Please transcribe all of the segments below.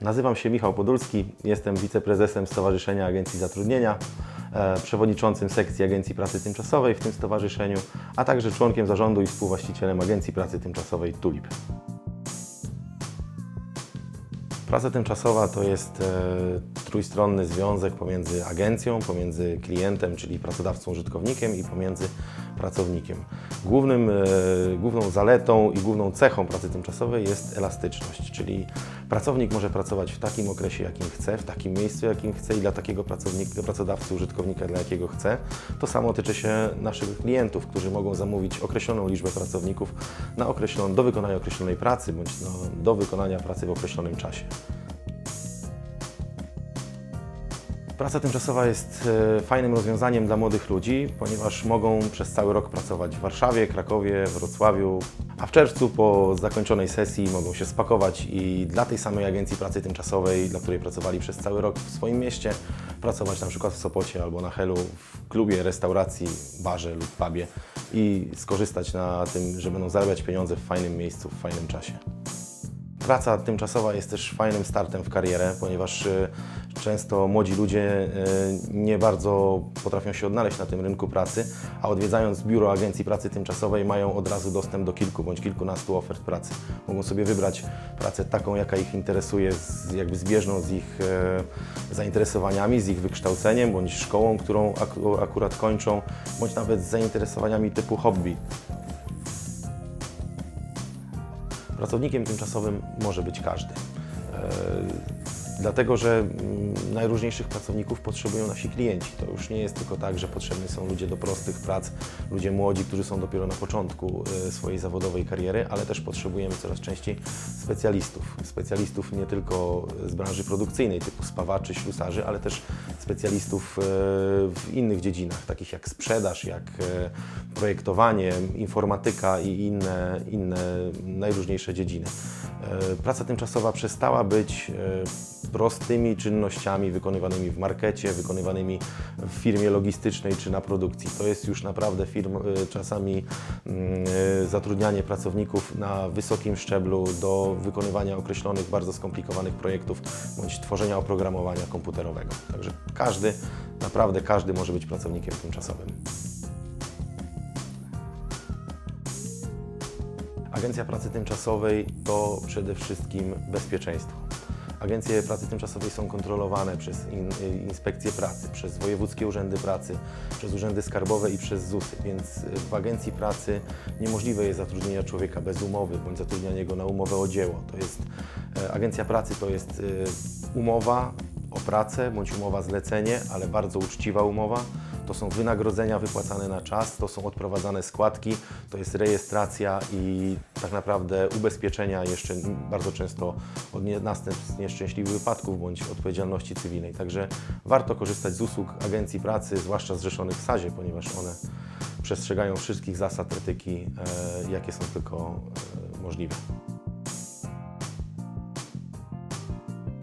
Nazywam się Michał Podolski, jestem wiceprezesem Stowarzyszenia Agencji Zatrudnienia, e, przewodniczącym sekcji Agencji Pracy Tymczasowej w tym stowarzyszeniu, a także członkiem zarządu i współwłaścicielem Agencji Pracy Tymczasowej Tulip. Praca tymczasowa to jest e, trójstronny związek pomiędzy agencją, pomiędzy klientem, czyli pracodawcą, użytkownikiem i pomiędzy pracownikiem. Głównym, e, główną zaletą i główną cechą pracy tymczasowej jest elastyczność, czyli pracownik może pracować w takim okresie, jakim chce, w takim miejscu, jakim chce i dla takiego pracownika, pracodawcy, użytkownika, dla jakiego chce. To samo tyczy się naszych klientów, którzy mogą zamówić określoną liczbę pracowników na określoną, do wykonania określonej pracy bądź no, do wykonania pracy w określonym czasie. Praca tymczasowa jest e, fajnym rozwiązaniem dla młodych ludzi, ponieważ mogą przez cały rok pracować w Warszawie, Krakowie, Wrocławiu, a w czerwcu po zakończonej sesji mogą się spakować i dla tej samej agencji pracy tymczasowej, dla której pracowali przez cały rok w swoim mieście, pracować na przykład w Sopocie albo na Helu, w klubie, restauracji, barze lub pubie i skorzystać na tym, że będą zarabiać pieniądze w fajnym miejscu, w fajnym czasie. Praca tymczasowa jest też fajnym startem w karierę, ponieważ e, często młodzi ludzie e, nie bardzo potrafią się odnaleźć na tym rynku pracy, a odwiedzając biuro agencji pracy tymczasowej mają od razu dostęp do kilku bądź kilkunastu ofert pracy. Mogą sobie wybrać pracę taką, jaka ich interesuje, jakby zbieżną z ich e, zainteresowaniami, z ich wykształceniem bądź szkołą, którą ak- akurat kończą, bądź nawet z zainteresowaniami typu hobby. Pracownikiem tymczasowym może być każdy. Dlatego, że mm, najróżniejszych pracowników potrzebują nasi klienci. To już nie jest tylko tak, że potrzebni są ludzie do prostych prac, ludzie młodzi, którzy są dopiero na początku e, swojej zawodowej kariery, ale też potrzebujemy coraz częściej specjalistów. Specjalistów nie tylko z branży produkcyjnej, typu spawaczy, ślusarzy, ale też specjalistów e, w innych dziedzinach, takich jak sprzedaż, jak e, projektowanie, informatyka i inne, inne najróżniejsze dziedziny. E, Praca tymczasowa przestała być e, prostymi czynnościami wykonywanymi w markecie, wykonywanymi w firmie logistycznej czy na produkcji. To jest już naprawdę firm, e, czasami mm, zatrudnianie pracowników na wysokim szczeblu do wykonywania określonych, bardzo skomplikowanych projektów bądź tworzenia oprogramowania komputerowego. Także każdy, naprawdę każdy może być pracownikiem tymczasowym. Agencja Pracy Tymczasowej to przede wszystkim bezpieczeństwo. Agencje pracy tymczasowej są kontrolowane przez in, inspekcje pracy, przez wojewódzkie urzędy pracy, przez urzędy skarbowe i przez ZUSy, więc w agencji pracy niemożliwe jest zatrudnienie człowieka bez umowy bądź zatrudnianie go na umowę o dzieło. To jest, e, agencja pracy to jest e, umowa o pracę bądź umowa zlecenie, ale bardzo uczciwa umowa. To są wynagrodzenia wypłacane na czas, to są odprowadzane składki, to jest rejestracja i tak naprawdę ubezpieczenia jeszcze bardzo często od następstw nieszczęśliwych wypadków bądź odpowiedzialności cywilnej. Także warto korzystać z usług agencji pracy, zwłaszcza zrzeszonych w SAzie, ponieważ one przestrzegają wszystkich zasad etyki, e, jakie są tylko e, możliwe.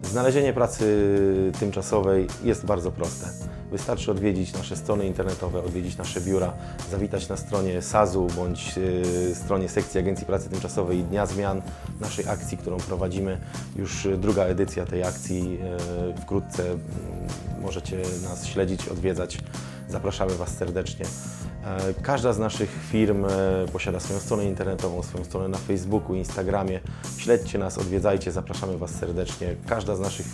Znalezienie pracy tymczasowej jest bardzo proste. Wystarczy odwiedzić nasze strony internetowe, odwiedzić nasze biura, zawitać na stronie SAZU bądź y, stronie sekcji Agencji Pracy Tymczasowej Dnia Zmian, naszej akcji, którą prowadzimy. Już y, druga edycja tej akcji y, wkrótce mm, możecie nas śledzić, odwiedzać. Zapraszamy Was serdecznie. E, Każda z naszych firm e, posiada swoją stronę internetową, swoją stronę na Facebooku, Instagramie. Śledźcie nas, odwiedzajcie, zapraszamy Was serdecznie. Każda z naszych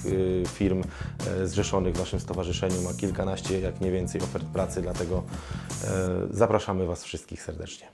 firm e, zrzeszonych w naszym stowarzyszeniu ma kilkanaście, jak nie więcej, ofert pracy, dlatego e, zapraszamy Was wszystkich serdecznie.